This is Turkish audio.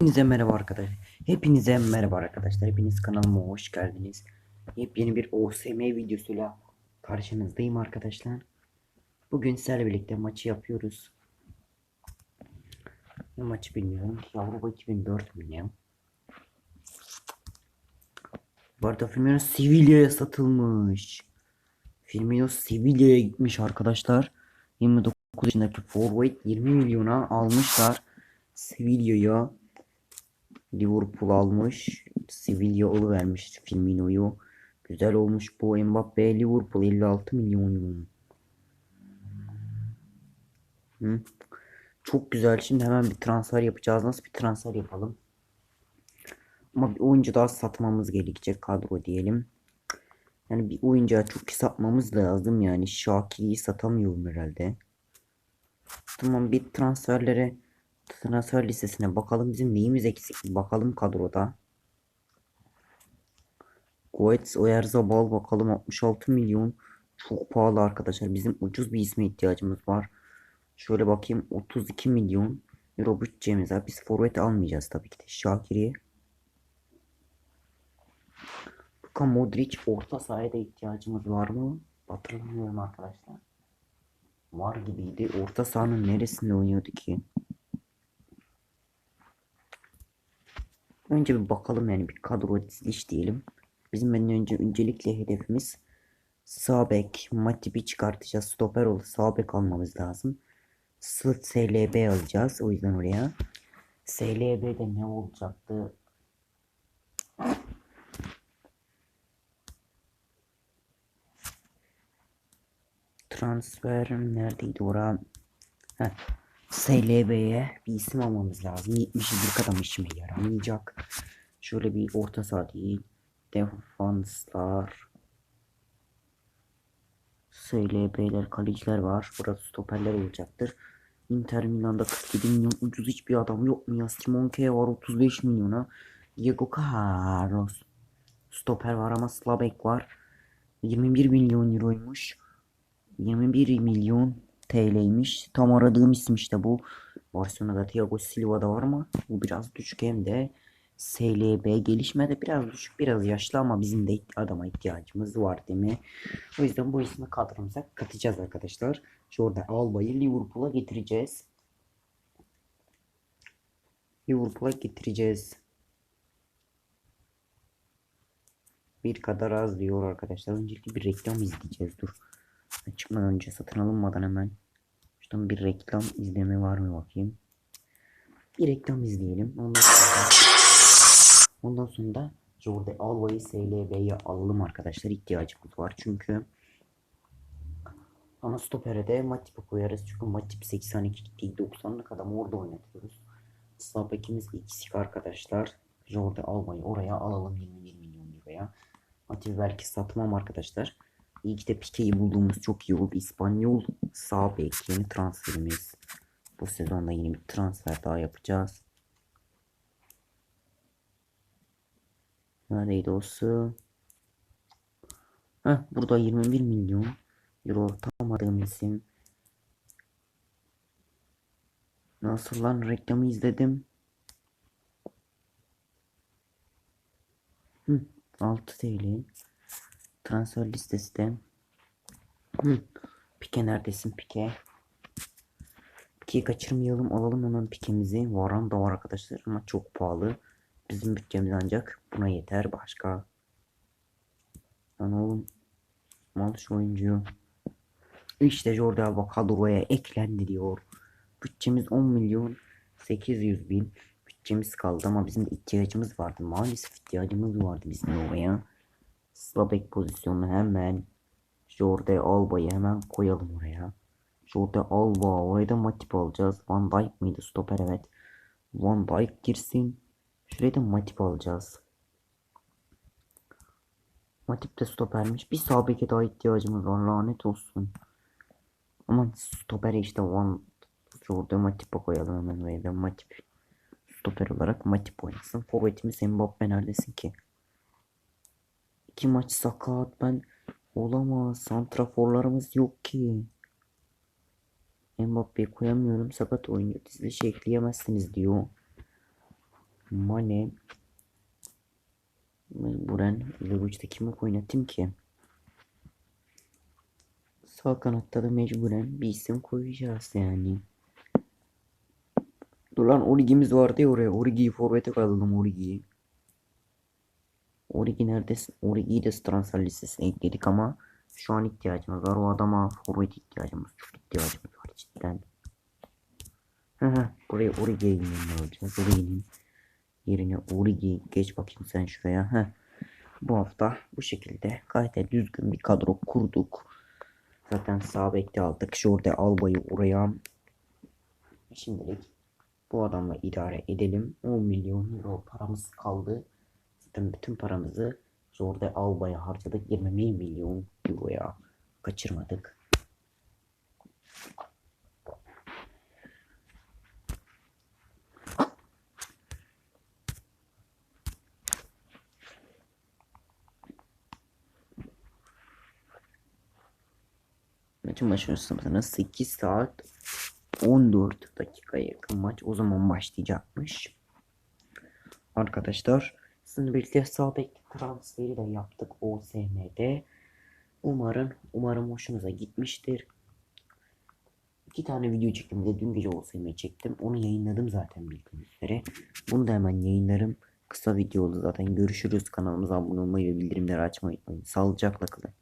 Hepinize merhaba arkadaşlar. Hepinize merhaba arkadaşlar. Hepiniz kanalıma hoş geldiniz. Yepyeni bir OSM videosuyla karşınızdayım arkadaşlar. Bugün sizlerle birlikte maçı yapıyoruz. Ne maçı bilmiyorum. Avrupa 2004 mü ne? Bu arada Firmino Sevilla'ya satılmış. Firmino Sevilla'ya gitmiş arkadaşlar. 29 yaşındaki forvet 20 milyona almışlar. Sevilla'ya Liverpool almış. Sevilla vermiş Firmino'yu. Güzel olmuş bu Mbappe Liverpool 56 milyon euro. Hı? Çok güzel. Şimdi hemen bir transfer yapacağız. Nasıl bir transfer yapalım? Ama bir oyuncu daha satmamız gerekecek kadro diyelim. Yani bir oyuncuya çok satmamız lazım yani. Şakir'i satamıyorum herhalde. Tamam bir transferlere transfer listesine bakalım bizim neyimiz eksik bakalım kadroda. Goetz Oyarzabal bakalım 66 milyon çok pahalı arkadaşlar bizim ucuz bir isme ihtiyacımız var. Şöyle bakayım 32 milyon euro bütçemiz var. Biz forvet almayacağız tabii ki de. Şakir'i Luka Modric orta sahaya ihtiyacımız var mı? Hatırlamıyorum arkadaşlar. Var gibiydi. Orta sahanın neresinde oynuyordu ki? Önce bir bakalım yani bir kadro diziliş diyelim. Bizim en önce öncelikle hedefimiz sağ bek Matip'i çıkartacağız. Stoper ol sağ bek almamız lazım. Sırt SLB alacağız. O yüzden oraya. SLB'de ne olacaktı? Transfer neredeydi ora? Heh. SLB'ye bir isim almamız lazım. 70'lik adam işime yaramayacak. Şöyle bir orta saha değil. Defanslar. SLB'ler, kaleciler var. Burası stoperler olacaktır. Inter Milan'da 47 milyon ucuz hiçbir adam yok mu ya? Simon K var 35 milyona. Diego Carlos. Stoper var ama Slabek var. 21 milyon euroymuş. 21 milyon TL'ymiş. Tam aradığım isim işte bu. Barcelona'da Thiago Silva'da var ama bu biraz düşük hem de SLB gelişmede biraz düşük biraz yaşlı ama bizim de adama ihtiyacımız var değil mi? O yüzden bu ismi kadromuza katacağız arkadaşlar. Şurada Alba'yı Liverpool'a getireceğiz. Liverpool'a getireceğiz. Bir kadar az diyor arkadaşlar. Öncelikle bir reklam izleyeceğiz. Dur. Çıkmadan önce satın alınmadan hemen şuradan bir reklam izleme var mı bakayım. Bir reklam izleyelim. Ondan sonra ondan sonra da Jordi Alba'yı SLB'ye alalım arkadaşlar. ihtiyacımız var. Çünkü ana stopere de Matip'i koyarız. Çünkü Matip 82 değil 90'lık adam orada oynatıyoruz. Sağ bekimiz eksik arkadaşlar. Jordi Alba'yı oraya alalım 21 milyon euroya. Matip'i belki satmam arkadaşlar. İyi ki de Pique'yi bulduğumuz çok iyi oldu. İspanyol sağ bek yeni transferimiz. Bu sezonda yeni bir transfer daha yapacağız. Neredeydi osu? Heh, burada 21 milyon euro tanımadığım isim. Nasıl lan reklamı izledim. Hı, 6 TL. Transfer listesi de. Pike neredesin Pike? Pike'yi kaçırmayalım. Alalım hemen Pike'mizi. Varan da var arkadaşlar ama çok pahalı. Bizim bütçemiz ancak buna yeter. Başka. Lan oğlum. Mal şu oyuncuyu. İşte Jordi Alba kadroya eklendi diyor. Bütçemiz 10 milyon 800 bin. Bütçemiz kaldı ama bizim ihtiyacımız vardı. Maalesef ihtiyacımız vardı bizim oraya. Slabek pozisyonunu hemen Jordi Alba'yı hemen koyalım oraya. Jordi Alba oraya da Matip alacağız. Van Dijk mıydı stoper evet. Van Dijk girsin. Şuraya da Matip alacağız. Matip de stopermiş. Bir sağ daha ihtiyacımız var lanet olsun. Ama stoper işte Van Jordi Matip'e koyalım hemen da Matip. Stoper olarak Matip oynasın. Forvetimiz Mbappe neredesin ki? İki maç sakat ben olamaz. Santraforlarımız yok ki. Mbappe'yi koyamıyorum. Sakat oyuncu dizilişi ekleyemezsiniz diyor. Mane mecburen Levuç'ta kimi oynatayım ki? Sağ kanatta da mecburen bir isim koyacağız yani. Dur lan Origi'miz vardı ya oraya. Origi'yi forvete koyalım Origi'yi. Origi neredesin? Origi'yi de transfer listesine ekledik ama şu an ihtiyacımız var. O adama forvet ihtiyacımız. Çok ihtiyacımız var cidden. Buraya Origi'ye inmem alacağız. Origi'nin yerine Origi geç bakayım sen şuraya. Heh. Bu hafta bu şekilde gayet düzgün bir kadro kurduk. Zaten sağ bekte aldık. Jordi Alba'yı oraya. Şimdilik bu adamla idare edelim. 10 milyon euro paramız kaldı. Zaten bütün paramızı Jordi Alba'ya harcadık. 20 milyon euroya kaçırmadık. Maçın başlamasına 8 saat 14 dakikaya yakın maç o zaman başlayacakmış. Arkadaşlar sizinle birlikte sağ bek transferi de yaptık OSM'de. Umarım umarım hoşunuza gitmiştir. İki tane video çektim de dün gece OSM çektim. Onu yayınladım zaten bildiğiniz üzere. Bunu da hemen yayınlarım. Kısa video oldu zaten. Görüşürüz. Kanalımıza abone olmayı ve bildirimleri açmayı unutmayın. Sağlıcakla kalın.